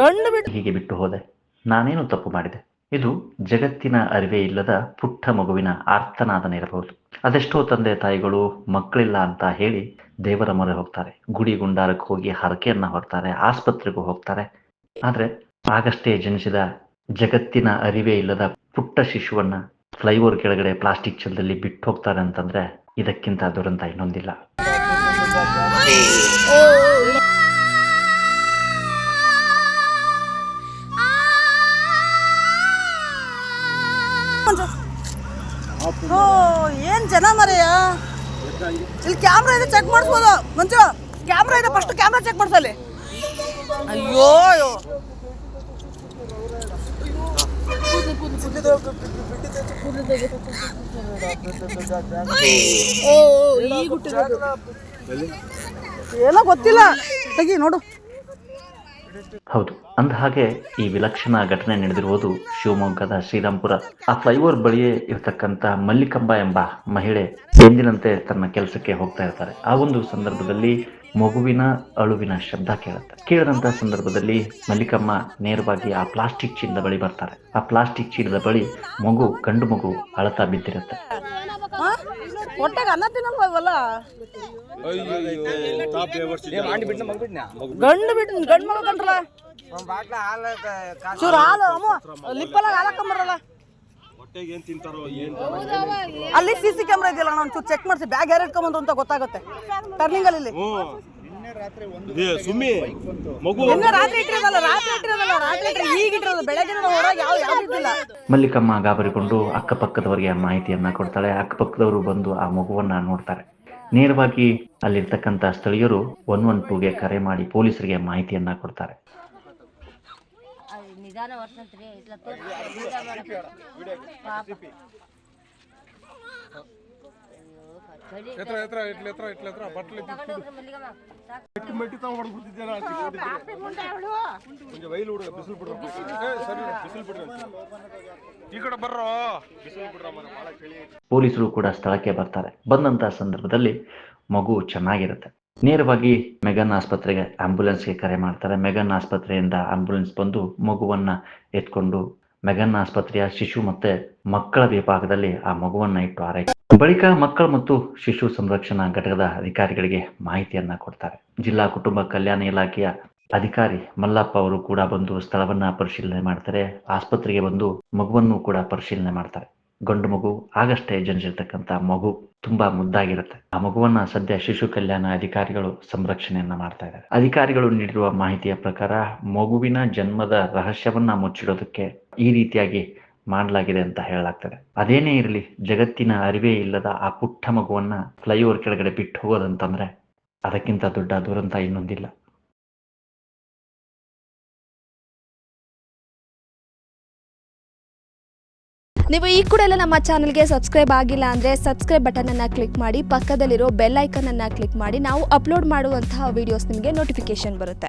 ಗಂಡು ಬಿಟ್ಟು. ಹೀಗೆ ಬಿಟ್ಟು ಹೋದೆ. ನಾನೇನು ತಪ್ಪು ಮಾಡಿದೆ? ಇದು ಜಗತ್ತಿನ ಅರಿವೇ ಇಲ್ಲದ ಪುಟ್ಟ ಮಗುವಿನ ಆರ್ತನಾದನೆ ಇರಬಹುದು. ಅದೆಷ್ಟೋ ತಂದೆ ತಾಯಿಗಳು ಮಕ್ಕಳಿಲ್ಲ ಅಂತ ಹೇಳಿ ದೇವರ ಮೊರೆ ಹೋಗ್ತಾರೆ. ಗುಡಿ ಗುಂಡಾರಕ್ಕೆ ಹೋಗಿ ಹರಕೆಯನ್ನ ಹೊರ್ತಾರೆ ಆಸ್ಪತ್ರೆಗೂ ಹೋಗ್ತಾರೆ. ಆದ್ರೆ ಆಗಷ್ಟೇ ಜನಿಸಿದ ಜಗತ್ತಿನ ಅರಿವೇ ಇಲ್ಲದ ಪುಟ್ಟ ಶಿಶುವನ್ನ ಫ್ಲೈಓವರ್ ಕೆಳಗಡೆ ಪ್ಲಾಸ್ಟಿಕ್ ಚಲದಲ್ಲಿ ಬಿಟ್ಟು ಹೋಗ್ತಾರೆ ಅಂತಂದ್ರೆ ಇದಕ್ಕಿಂತ ದುರಂತ ಇನ್ನೊಂದಿಲ್ಲ. ಓ, ಏನ್ ಜನ ಮರೆಯ? ಇಲ್ಲಿ ಕ್ಯಾಮ್ರಾ ಇದೆ ಚೆಕ್ ಮಾಡಿಸ್ಬೋದು. ಮಂಜು ಕ್ಯಾಮ್ರಾ ಇದೆ ಫಸ್ಟ್ ಕ್ಯಾಮ್ರಾ ಚೆಕ್ ಮಾಡಿಸಲ್ಲಿ ಅಯ್ಯೋ ಅಯ್ಯೋ. ಏನೋ ಗೊತ್ತಿಲ್ಲ. ತೆಗಿ, ನೋಡು. ಹೌದು ಅಂದ ಹಾಗೆ ಈ ವಿಲಕ್ಷಣ ಘಟನೆ ನಡೆದಿರುವುದು ಶಿವಮೊಗ್ಗದ ಶ್ರೀರಾಮ್ಪುರ ಆ ಫ್ಲೈಓವರ್ ಬಳಿಯೇ ಇರತಕ್ಕಂತ ಮಲ್ಲಿಕಂಬ ಎಂಬ ಮಹಿಳೆ ಎಂದಿನಂತೆ ತನ್ನ ಕೆಲಸಕ್ಕೆ ಹೋಗ್ತಾ ಇರ್ತಾರೆ. ಆ ಒಂದು ಸಂದರ್ಭದಲ್ಲಿ ಮಗುವಿನ ಅಳುವಿನ ಶಬ್ದ ಕೇಳುತ್ತೆ. ಕೇಳಿದಂತ ಸಂದರ್ಭದಲ್ಲಿ ಮಲ್ಲಿಕಮ್ಮ ನೇರವಾಗಿ ಆ ಪ್ಲಾಸ್ಟಿಕ್ ಚೀಲದ ಬಳಿ ಬರ್ತಾರೆ. ಆ ಪ್ಲಾಸ್ಟಿಕ್ ಚೀಲದ ಬಳಿ ಮಗು, ಗಂಡು ಮಗು ಅಳತಾ ಬಿದ್ದಿರುತ್ತೆ? ಹೊಟ್ಟೆಗೆ ಅನ್ನ ತಿನ್ನಲ್ವ ಇವಲ್ಲ? ಗಂಡು ಬಿಟ್ಟು ಗಂಡು ಮಗ ಕಂಡ್ರಲ್ಲ? ಚೂರು ಹಾಲು ಅಮ್ಮ ಲಿಪ್ಪಲ್ಲ ಹಾಲಕ್ಕಂಬರಲ್ಲ ಅಲ್ಲಿ ಸಿ ಸಿ ಕ್ಯಾಮ್ರಾ ಇದೆಯಲ್ಲ ನಾನು ಚೂರು ಚೆಕ್ ಮಾಡಿಸಿ ಬ್ಯಾಗ್ ಯಾರು ಇಟ್ಕೊಂಬಂದು ಅಂತ ಗೊತ್ತಾಗುತ್ತೆ. ಟರ್ನಿಂಗ್ ಅಲ್ಲಿ ಸುಮ್ಮಿ ಮಗು ಮಲ್ಲಿಕಮ್ಮ ಗಾಬರಿಕೊಂಡು ಅಕ್ಕಪಕ್ಕದವರಿಗೆ ಮಾಹಿತಿಯನ್ನ ಕೊಡ್ತಾಳೆ. ಅಕ್ಕಪಕ್ಕದವರು ಬಂದು ಆ ಮಗುವನ್ನ ನೋಡ್ತಾರೆ. ನೇರವಾಗಿ ಅಲ್ಲಿರ್ತಕ್ಕಂಥ ಸ್ಥಳೀಯರು ಒನ್ ಒನ್ ಟೂಗೆ ಕರೆ ಮಾಡಿ ಪೊಲೀಸರಿಗೆ ಮಾಹಿತಿಯನ್ನ ಕೊಡ್ತಾರೆ. ನಿಧಾನ ಮೆಟ್ಟಿ ತಗೊಂಡ್ ವೈಲ್ ಹುಡುಗ ಬಿಸಿಲು ಬಿಡ್ರ. ಸರಿ ಬಿಸಿಲು ಬಿಡ್ರಿ ಈ ಕಡೆ ಬರ್ರೋ. ಬಿಸಿಲು ಬಿಡ್ರ ಪೊಲೀಸರು ಕೂಡ ಸ್ಥಳಕ್ಕೆ ಬರ್ತಾರೆ. ಬಂದಂತ ಸಂದರ್ಭದಲ್ಲಿ ಮಗು ಚೆನ್ನಾಗಿರುತ್ತೆ. ನೇರವಾಗಿ ಮೆಗನ್ ಆಸ್ಪತ್ರೆಗೆ ಆಂಬ್ಯುಲೆನ್ಸ್ಗೆ ಕರೆ ಮಾಡ್ತಾರೆ. ಮೆಗನ್ ಆಸ್ಪತ್ರೆಯಿಂದ ಆಂಬ್ಯುಲೆನ್ಸ್ ಬಂದು ಮಗುವನ್ನ ಎತ್ಕೊಂಡು ಮೆಗನ್ ಆಸ್ಪತ್ರೆಯ ಶಿಶು ಮತ್ತೆ ಮಕ್ಕಳ ವಿಭಾಗದಲ್ಲಿ ಆ ಮಗುವನ್ನ ಇಟ್ಟು ಆರೈಕೆ ಬಳಿಕ ಮಕ್ಕಳು ಮತ್ತು ಶಿಶು ಸಂರಕ್ಷಣಾ ಘಟಕದ ಅಧಿಕಾರಿಗಳಿಗೆ ಮಾಹಿತಿಯನ್ನ ಕೊಡ್ತಾರೆ. ಜಿಲ್ಲಾ ಕುಟುಂಬ ಕಲ್ಯಾಣ ಇಲಾಖೆಯ ಅಧಿಕಾರಿ ಮಲ್ಲಪ್ಪ ಅವರು ಕೂಡ ಬಂದು ಸ್ಥಳವನ್ನ ಪರಿಶೀಲನೆ ಮಾಡ್ತಾರೆ. ಆಸ್ಪತ್ರೆಗೆ ಬಂದು ಮಗುವನ್ನು ಕೂಡ ಪರಿಶೀಲನೆ ಮಾಡ್ತಾರೆ. ಗಂಡು ಮಗು ಆಗಷ್ಟೇ ಜನಿಸಿರ್ತಕ್ಕಂಥ ಮಗು ತುಂಬಾ ಮುದ್ದಾಗಿರುತ್ತೆ. ಆ ಮಗುವನ್ನ ಸದ್ಯ ಶಿಶು ಕಲ್ಯಾಣ ಅಧಿಕಾರಿಗಳು ಸಂರಕ್ಷಣೆಯನ್ನ ಮಾಡ್ತಾ ಇದ್ದಾರೆ. ಅಧಿಕಾರಿಗಳು ನೀಡಿರುವ ಮಾಹಿತಿಯ ಪ್ರಕಾರ ಮಗುವಿನ ಜನ್ಮದ ರಹಸ್ಯವನ್ನ ಮುಚ್ಚಿಡೋದಕ್ಕೆ ಈ ರೀತಿಯಾಗಿ ಮಾಡಲಾಗಿದೆ ಅಂತ ಹೇಳಲಾಗ್ತದೆ. ಅದೇನೇ ಇರಲಿ, ಜಗತ್ತಿನ ಅರಿವೇ ಇಲ್ಲದ ಆ ಪುಟ್ಟ ಮಗುವನ್ನ ಫ್ಲೈಓವರ್ ಕೆಳಗಡೆ ಬಿಟ್ಟು ಹೋಗೋದಂತಂದ್ರೆ ಅದಕ್ಕಿಂತ ದೊಡ್ಡ ದುರಂತ ಇನ್ನೊಂದಿಲ್ಲ. ನೀವು ಈ ಕೂಡ ಎಲ್ಲ ನಮ್ಮ ಚಾನಲ್ಗೆ ಸಬ್ಸ್ಕ್ರೈಬ್ ಆಗಿಲ್ಲ ಅಂದರೆ ಸಬ್ಸ್ಕ್ರೈಬ್ ಬಟನ್ ಬಟನನ್ನು ಕ್ಲಿಕ್ ಮಾಡಿ, ಪಕ್ಕದಲ್ಲಿರೋ ಬೆಲ್ ಐಕನನ್ನು ಕ್ಲಿಕ್ ಮಾಡಿ, ನಾವು ಅಪ್ಲೋಡ್ ಮಾಡುವಂತಹ ವಿಡಿಯೋಸ್ ನಿಮಗೆ ನೋಟಿಫಿಕೇಶನ್ ಬರುತ್ತೆ.